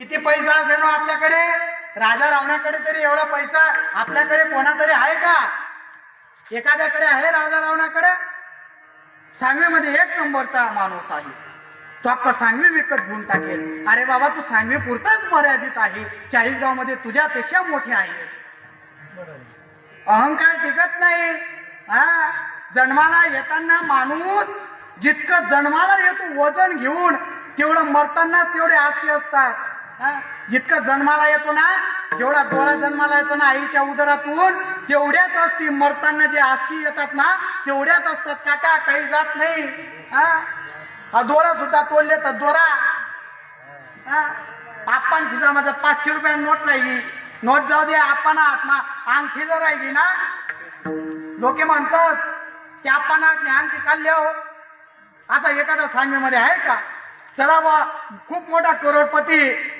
किती पैसा असेल ना आपल्याकडे? राजा रावणाकडे तरी एवढा पैसा आपल्याकडे कोणातरी आहे का? एखाद्याकडे आहे राजा रावणाकडे? सांगवीमध्ये एक नंबरचा माणूस आहे. तो अख्खा सांगवी विकत घेऊन टाकेल. अरे बाबा तू सांगवी पुरताच मर्यादित आहे. चाळीसगावमध्ये तुझ्यापेक्षा मोठे आहे. अहंकार टिकत नाही. हा? जन्माला येताना माणूस जितकं जन्माला येतो वजन घेऊन तेवढं मरतानाच तेवढे आस्ती असतात. जितकं जन्माला येतो ना जेवढा डोळा जन्माला येतो ना आईच्या उदरातून तेवढ्याच असती मरताना जे आस्ती येतात ना तेवढ्याच असतात. काका काही जात नाही. हा? हा दोरा सुद्धा तोडले तर दोरा. हा? आपण खिसामध्ये पाचशे रुपया नोट राहिली. नोट जाऊ दे आपण आत्मा अंगठी जर राहिली ना लोके म्हणतात की आपण अंगठी काढले हो आता एखादा सांगेमध्ये आहे का? चला बा खूप मोठा करोडपती.